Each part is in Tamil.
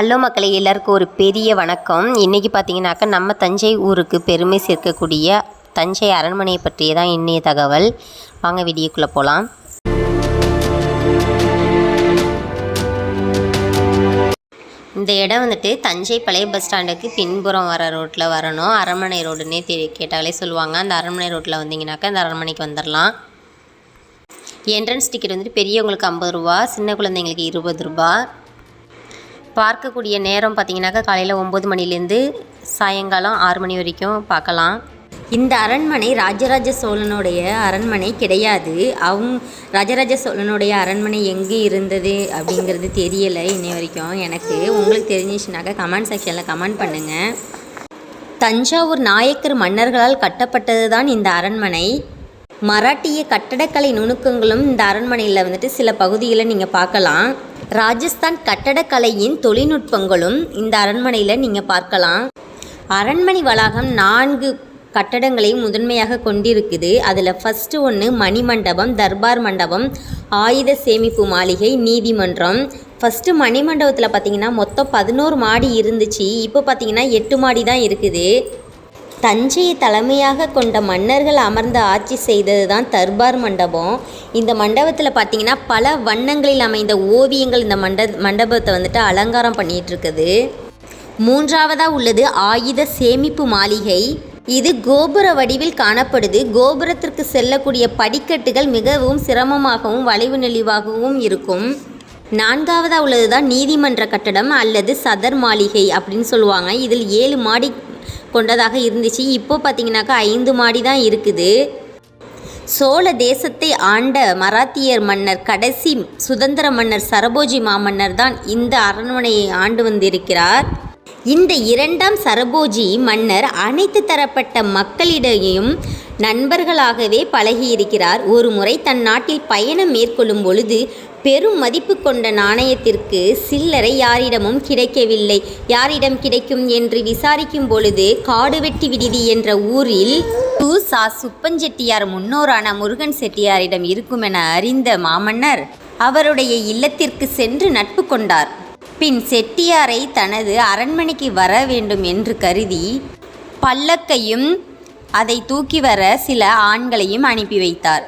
ஹலோ மக்களை எல்லாருக்கும் ஒரு பெரிய வணக்கம். இன்றைக்கி பார்த்தீங்கன்னாக்கா நம்ம தஞ்சை ஊருக்கு பெருமை சேர்க்கக்கூடிய தஞ்சை அரண்மனையை பற்றிய தான் இன்னைய தகவல். வாங்க வீடியோக்குள்ளே போகலாம் இந்த இடம் வந்துட்டு தஞ்சை பழைய பஸ் ஸ்டாண்டுக்கு பின்புறம் வர ரோட்டில் வரணும். அரண்மனை ரோடுன்னே தெ கேட்டாலே சொல்லுவாங்க. அந்த அரண்மனை ரோட்டில் வந்தீங்கன்னாக்கா அந்த அரண்மனைக்கு வந்துடலாம் என்ட்ரன்ஸ் டிக்கெட் வந்துட்டு பெரியவங்களுக்கு ஐம்பது ரூபா சின்ன குழந்தைங்களுக்கு இருபது ரூபா. பார்க்கக்கூடிய நேரம் பார்த்தீங்கன்னாக்கா காலையில் ஒம்பது மணிலேருந்து சாயங்காலம் ஆறு மணி வரைக்கும் பார்க்கலாம். இந்த அரண்மனை ராஜராஜ சோழனுடைய அரண்மனை கிடையாது. அவங்க ராஜராஜ சோழனுடைய அரண்மனை எங்கே இருந்தது அப்படிங்கிறது தெரியலை இன்னை வரைக்கும். எனக்கு உங்களுக்கு தெரிஞ்சிச்சுனாக்கா கமெண்ட் செக்ஷனில் கமெண்ட் பண்ணுங்கள் தஞ்சாவூர் நாயக்கர் மன்னர்களால் கட்டப்பட்டது தான் இந்த அரண்மனை. மராட்டிய கட்டடக்கலை நுணுக்கங்களும் இந்த அரண்மனையில் வந்துட்டு சில பகுதிகளை நீங்கள் பார்க்கலாம். ராஜஸ்தான் கட்டடக்கலையின் தொழில்நுட்பங்களும் இந்த அரண்மனையில் நீங்கள் பார்க்கலாம். அரண்மனை வளாகம் நான்கு கட்டடங்களை முதன்மையாக கொண்டிருக்குது. அதில் ஃபஸ்ட்டு ஒன்று மணிமண்டபம் தர்பார் மண்டபம் ஆயுத சேமிப்பு மாளிகை நீதிமன்றம். ஃபஸ்ட்டு மணிமண்டபத்தில் பார்த்தீங்கன்னா மொத்தம் பதினோரு மாடி இருந்துச்சு. இப்போ பார்த்தீங்கன்னா எட்டு மாடி தான் இருக்குது. தஞ்சையை தலைமையாக கொண்ட மன்னர்கள் அமர்ந்து ஆட்சி செய்தது தான் தர்பார் மண்டபம். இந்த மண்டபத்தில் பார்த்தீங்கன்னா பல வண்ணங்களில் அமைந்த ஓவியங்கள் இந்த மண்ட மண்டபத்தை வந்துட்டு அலங்காரம் பண்ணிகிட்டு இருக்குது மூன்றாவதாக உள்ளது ஆயுத சேமிப்பு மாளிகை. இது கோபுர வடிவில் காணப்படுது. கோபுரத்திற்கு செல்லக்கூடிய படிக்கட்டுகள் மிகவும் சிரமமாகவும் வளைவு நெளிவாகவும் இருக்கும். நான்காவதாக உள்ளது தான் நீதிமன்ற கட்டடம் அல்லது சதர் மாளிகை அப்படின்னு சொல்லுவாங்க. இதில் ஏழு மாடி கொண்டதாக இருந்துச்சு. இப்போ பார்த்தீங்கன்னாக்கா ஐந்து மாடி தான் இருக்குது. சோழ தேசத்தை ஆண்ட மராத்தியர் மன்னர் கடைசி சுதந்திர மன்னர் சரபோஜி மாமன்னர் தான் இந்த அரண்மனையை ஆண்டு வந்திருக்கிறார். இந்த இரண்டாம் சரபோஜி மன்னர் அனைத்து தரப்பட்ட மக்களிடையும் நண்பர்களாகவே பழகியிருக்கிறார். ஒரு முறை தன் நாட்டில் பயணம் மேற்கொள்ளும் பொழுது பெரும் மதிப்பு கொண்ட நாணயத்திற்கு சில்லறை யாரிடமும் கிடைக்கவில்லை யாரிடம் கிடைக்கும் என்று விசாரிக்கும் பொழுது காடுவெட்டி விடுதி என்ற ஊரில் கு. சா சுப்பஞ்செட்டியார் முன்னோரான முருகன் செட்டியாரிடம் இருக்குமென அறிந்த மாமன்னர் அவருடைய இல்லத்திற்கு சென்று நட்பு கொண்டார் பின் செட்டியாரை தனது அரண்மனைக்கு வர வேண்டும் என்று கருதி பல்லக்கையும் அதை தூக்கி வர சில ஆண்களையும் அனுப்பி வைத்தார்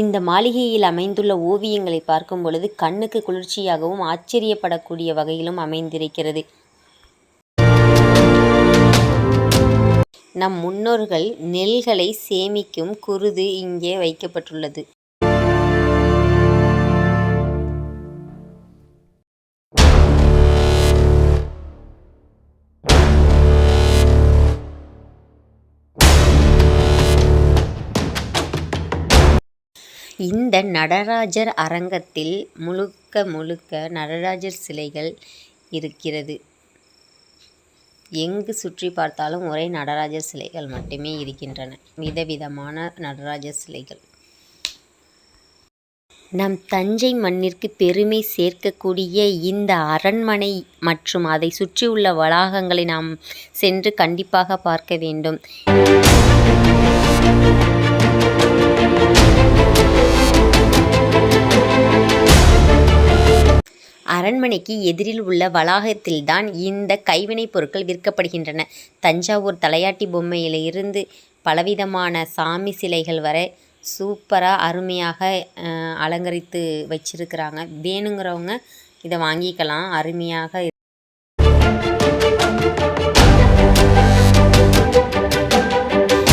இந்த மாளிகையில் அமைந்துள்ள ஓவியங்களை பார்க்கும் பொழுது கண்ணுக்கு குளிர்ச்சியாகவும் ஆச்சரியப்படக்கூடிய வகையிலும் அமைந்திருக்கிறது. நம் முன்னோர்கள் நெல்களை சேமிக்கும் குருது இங்கே வைக்கப்பட்டுள்ளது. இந்த நடராஜர் அரங்கத்தில் முழுக்க முழுக்க நடராஜர் சிலைகள் இருக்கிறது. எங்கு சுற்றி பார்த்தாலும் ஒரே நடராஜர் சிலைகள் மட்டுமே இருக்கின்றன. விதவிதமான நடராஜர் சிலைகள். நம் தஞ்சை மண்ணிற்கு பெருமை சேர்க்கக்கூடிய இந்த அரண்மனை மற்றும் அதை சுற்றியுள்ள வளாகங்களை நாம் சென்று கண்டிப்பாக பார்க்க வேண்டும். அரண்மனைக்கு எதிரில் உள்ள வளாகத்தில்தான் இந்த கைவினைப் பொருட்கள் விற்கப்படுகின்றன. தஞ்சாவூர் தலையாட்டி பொம்மையிலிருந்து பலவிதமான சாமி சிலைகள் வரை சூப்பராக அருமையாக அலங்கரித்து வச்சிருக்கிறாங்க. வேணுங்கிறவங்க இதை வாங்கிக்கலாம். அருமையாக இரு-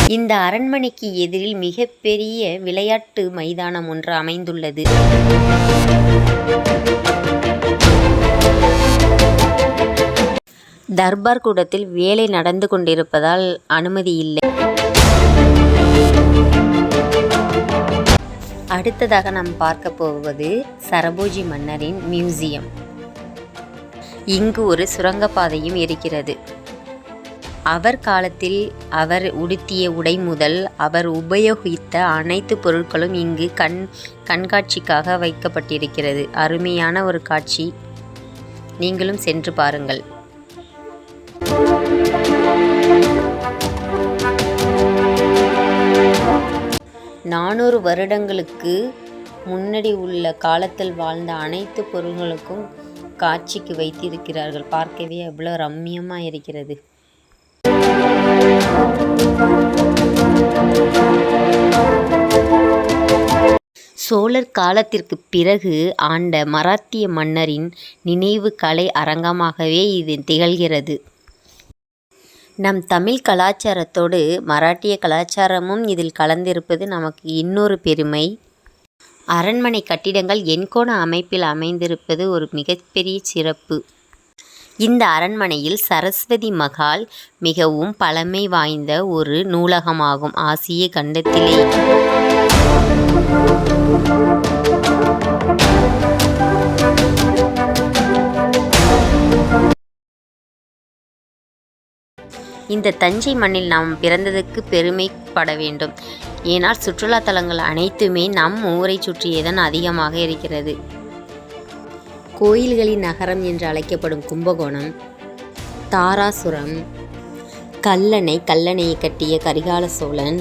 இந்த அரண்மனைக்கு எதிரில் மிகப்பெரிய விளையாட்டு மைதானம் ஒன்று அமைந்துள்ளது. தர்பார் கூடத்தில் வேலை நடந்து கொண்டிருப்பதால் அனுமதி இல்லை. அடுத்ததாக நாம் பார்க்க போவது சரபோஜி மன்னரின் மியூசியம். இங்கு ஒரு சுரங்கப்பாதையும் இருக்கிறது. அவர் காலத்தில் அவர் உடுத்திய உடை முதல் அவர் உபயோகித்த அனைத்து பொருட்களும் இங்கு கண் கண்காட்சிக்காக வைக்கப்பட்டிருக்கிறது. அருமையான ஒரு காட்சி. நீங்களும் சென்று பாருங்கள். நானூறு வருடங்களுக்கு முன்னாடி உள்ள காலத்தில் வாழ்ந்த அனைத்து பொருள்களுக்கும் காட்சிக்கு வைத்திருக்கிறார்கள். பார்க்கவே எவ்வளோ ரம்மியமாக இருக்கிறது. சோழர் காலத்திற்கு பிறகு ஆண்ட மராத்திய மன்னரின் நினைவு கலை அரங்கமாகவே இது திகழ்கிறது. நம் தமிழ் கலாச்சாரத்தோடு மராட்டிய கலாச்சாரமும் இதில் கலந்திருப்பது நமக்கு இன்னொரு பெருமை. அரண்மனை கட்டிடங்கள் எண்கோண அமைப்பில் அமைந்திருப்பது ஒரு மிகப்பெரிய சிறப்பு. இந்த அரண்மனையில் சரஸ்வதி மகால் மிகவும் பழமை வாய்ந்த ஒரு நூலகமாகும். ஆசிய கண்டத்திலே. இந்த தஞ்சை மண்ணில் நாம் பிறந்ததுக்கு பெருமைப்பட வேண்டும். ஏனால் சுற்றுலா தலங்கள் அனைத்துமே நம் ஊரை சுற்றியேதான் அதிகமாக இருக்கிறது? கோயில்களின் நகரம் என்று அழைக்கப்படும் கும்பகோணம் தாராசுரம் கல்லணை கல்லணையை கட்டிய கரிகால சோழன்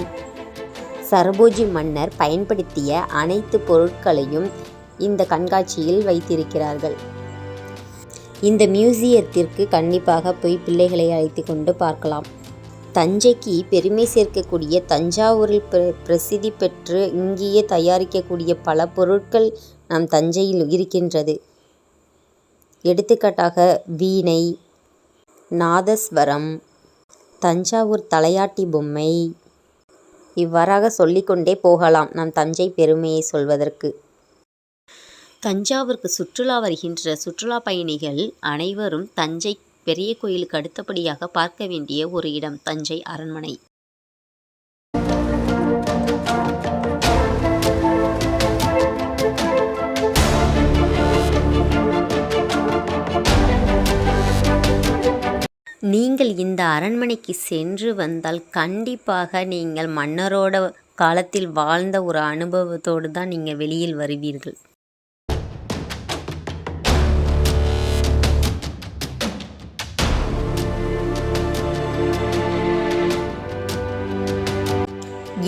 சரபோஜி மன்னர் பயன்படுத்திய அனைத்து பொருட்களையும் இந்த கண்காட்சியில் வைத்திருக்கிறார்கள். இந்த மியூசியத்திற்கு கண்டிப்பாக போய் பிள்ளைகளை அழைத்து கொண்டு பார்க்கலாம். தஞ்சைக்கு பெருமை சேர்க்கக்கூடிய தஞ்சாவூரில் பிர பிரசித்தி பெற்று இங்கேயே தயாரிக்கக்கூடிய பல பொருட்கள் நம் தஞ்சையில் இருக்கின்றது. எடுத்துக்காட்டாக வீணை நாதஸ்வரம் தஞ்சாவூர் தலையாட்டி பொம்மை. இவ்வாறாக சொல்லிக்கொண்டே போகலாம் நம் தஞ்சை பெருமையை சொல்வதற்கு. தஞ்சாவூருக்கு சுற்றுலா வருகின்ற சுற்றுலா பயணிகள் அனைவரும் தஞ்சை பெரிய கோயிலுக்கு அடுத்தபடியாக பார்க்க வேண்டிய ஒரு இடம் தஞ்சை அரண்மனை. நீங்கள் இந்த அரண்மனைக்கு சென்று வந்தால் கண்டிப்பாக நீங்கள் மன்னரோட காலத்தில் வாழ்ந்த ஒரு அனுபவத்தோடு தான் நீங்கள் வெளியில் வருவீர்கள்.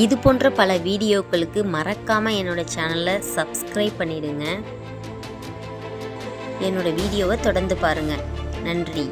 இது போன்ற பல வீடியோக்களுக்கு மறக்காமல் என்னோடய சேனலை சப்ஸ்கிரைப் பண்ணிடுங்க. என்னோடய வீடியோவை தொடர்ந்து பாருங்கள் நன்றி.